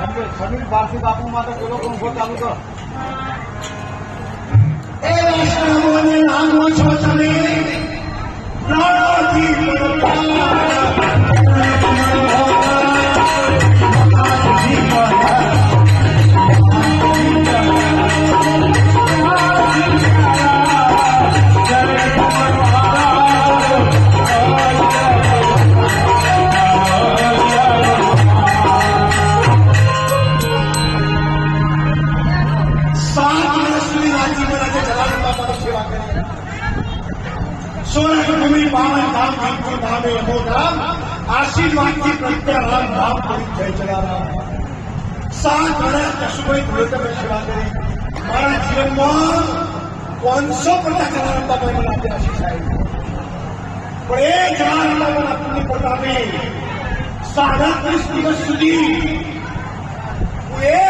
સમીર પારસી બાપુ માટે પેલો પંખો ચાલુ કરો એ ધામપુર ધામે અમો ધામ આશીર્વાદથી પ્રત્યારામ ધામ કરી જય જલારામ સાત વર્ષ કશુભાઈ ધોળકમે સેવા કરી મારા જીવનમાં પાંચસો પચાસ જલારામ બાપાએ મને આજે આશીષ આવી પણ એ જલારામ બાપાના પુણ્ય પ્રતાપે સાડા ત્રીસ દિવસ સુધી હું એ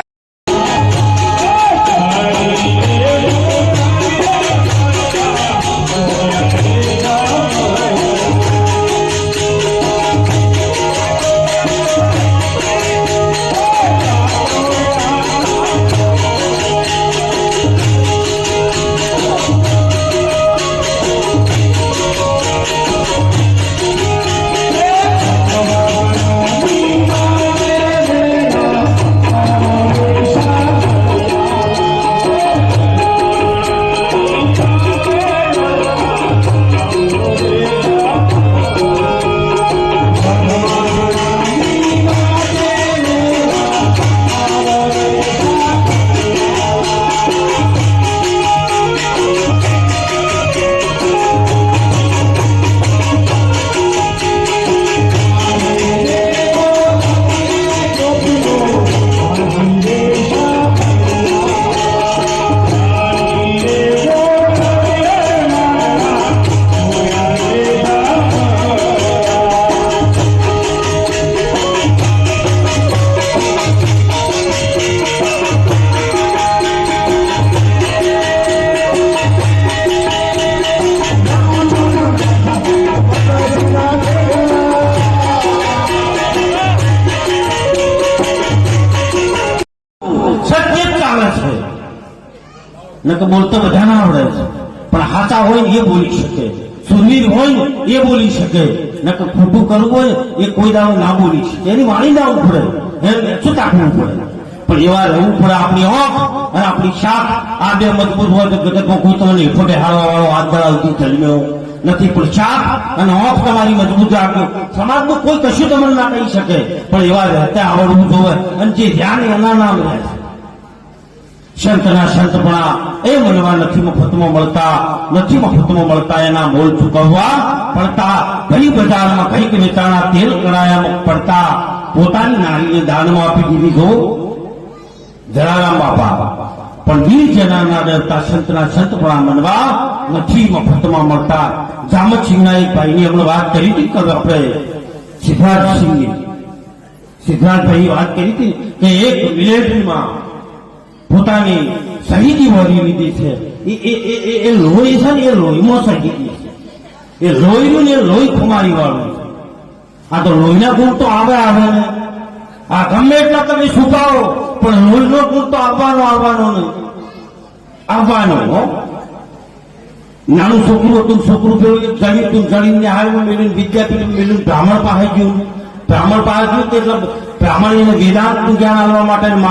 નકર બોલતો બધાને આવડે છે. પણ હાચા હોય એ બોલી શકે. સુરવીર હોય એ બોલી શકે. નકર ખોટું કરવું હોય એ કોઈ દાવ ના બોલી શકે. એની વાણી ના ઉપડે એને શું તાકવું પડે? પણ એવા રહેવું પડે આપણી ઓખ અને આપણી શાખ. આ બે મજબૂત હોય તો જગતમાં કોઈ તમને હેઠો બેહાડવા વાળો હાથ ધરાવતી જન્મ્યો નથી. પણ શાખ અને ઓફ તમારી મજબૂત રાખજો સમાજનું કોઈ કશું તમને ના કહી શકે. પણ એવા રહેતા આવડવું જોવે અને જે ધ્યાન એના નામ રહે છે. સંતના સંતપણા એ મનવા નથી મફતમાં મળતા નથી મફતમાં મળતા એના મોલ ચૂકવવા પડતા ઘણી બજારમાં કંઈક વેચાણા તેલ કણાયામાં પડતા પોતાની નારીને દાનમાં આપી દીધી જો જલારામ બાપા પણ વીર જનાના ડરતા સંતના સંતપણા મનવા નથી મફતમાં મળતા જામતસિંહના એક ભાઈની હમણાં વાત કરી હતી કે આપણે સિદ્ધાર્થસિંહની સિદ્ધાર્થભાઈ વાત કરી હતી કે એક વિલેજમાં પોતાની શહીદી વળી લીધી છે. એ એ એ લોહી છે ને, એ લોહીમાં શહીદી છે. એ લોહીનું ને લોહી ખુમારી વાળું આ તો લોહીના ગુણ તો આવે આવે ને. આ ગમે એટલા તમે છુપાવો, પણ લોહીનો ગુણ તો આવવાનો આવવાનો નહીં. આવવાનો, હો. નાનું છોકરું હતું, છોકરું પેલું એક તું જડીને હાલમાં મેળવીને વિદ્યાપીઠ મેળવીને બ્રાહ્મણ પાસે ગયું. બ્રાહ્મણ પાસે ગયું એટલે બ્રાહ્મણ વેદાંતનું જ્ઞાન આવવા માટે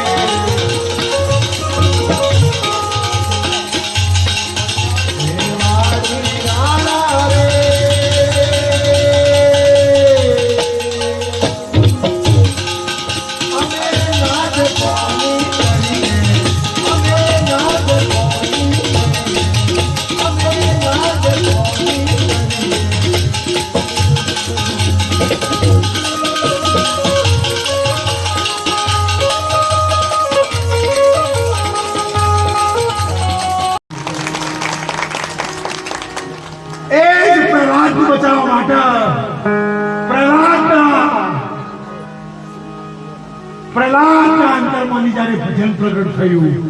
અંતરમાંની જ્યારે ભજન પ્રગટ થયું,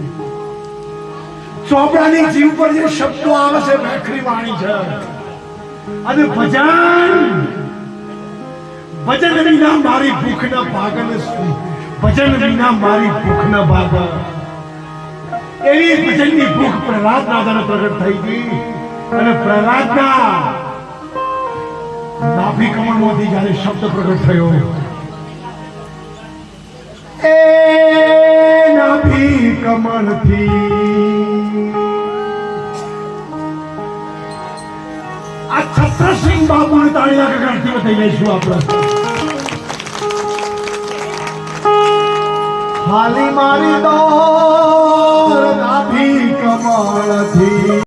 ચોપડાની જીવ પર જે શબ્દો આવે છે વેખરી વાણી છે, અને ભજન ભજન વિના મારી ભૂખ ના ભાગ ભજન વિના મારી ભૂખ ના ભાગ એવી ભજનની ભૂખ પ્રહલાદ રાજાને પ્રગટ થઈ ગઈ, અને પ્રહલાદના નાભી કમળમાંથી જ્યારે શબ્દ પ્રગટ થયો કમળથી આ છત્રસિંહ બાબુની તાળીયા ગગડતી બતાવી લઈશું આપણે? હાલી મારી દોર નાભી કમળથી.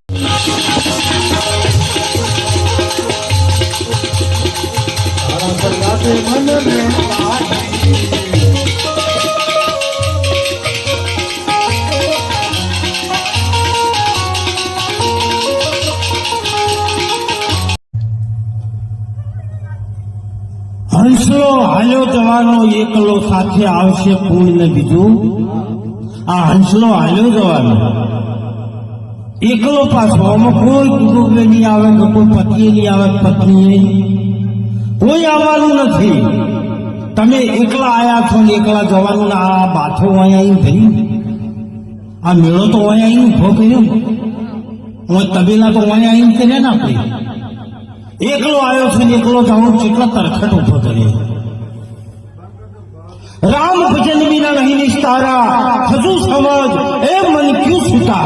હંસલો જવાનો એકલો સાથે આવશે પૂર્ણ ને બીજું? આ હંસલો હાલ્યો જવાનો. એકલો પાછો આમાં કોઈ કુટુંબ નહીં આવે કે કોઈ પતિએ નહીં આવે પત્ની પત્નીએ? કોઈ આવવાનું નથી. તમે એકલા આયા છો ને એકલા જવાનું આ બાથો અહીંયા થયું આ મેળો તો અહીંયા ઊભો કર્યો. હું તબેલા તો અહીંયા આવીને કર્યા ને એકલો આવ્યો છે ને એકલો જાઉં કેટલા તરખટ ઊભો કર્યો. राम भजन बिना नहीं निस्तारा। हजू समाज, ए मन क्यों सुता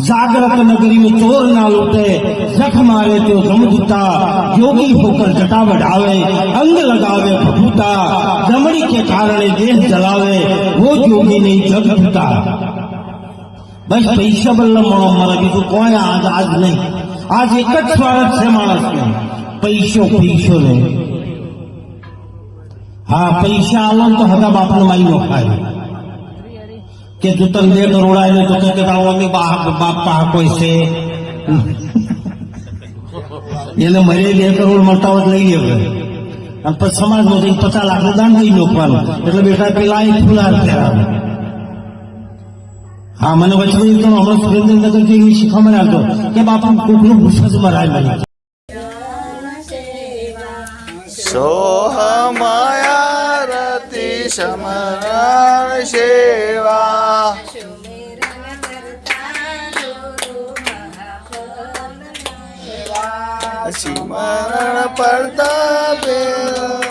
जागरत नगरी में चोर ना लुटे, जख मारे तो जमदूता योगी होकर जटा बढ़ावे, अंग लगावे भूता जमड़ी के कारण देह जलावे, वो योगी नहीं जग भूता बस पैसा बल्लभ मारा बीजू तो कोई आज आज नहीं। आज एक स्वार्थ से मानस नहीं पैसों पैसों नहीं હા, પૈસા આલો તો હતા બાપનો માઈ ખાય કે તું તને બે કરોડ આવ્યો તો કે મમ્મી બાપ પા કોઈ છે. એને મરે બે કરોડ મળતા હોય તો લઈ લેવું. અને પછી સમાજમાં જઈને પચાસ લાખનું દાન દઈ નાખવાનું. એટલે બેટા પેલા એ ફુલાર પહેરાવે હા, મને વચ્ચે તો હમણાં સુરેન્દ્રનગરથી શીખવા શીખવામાં આવતો કે બાપા, કોકનું ભૂસા જ મરાય મને. સોહમાયારતિ સમરણ સેવા સિમરણ પડતા માયવા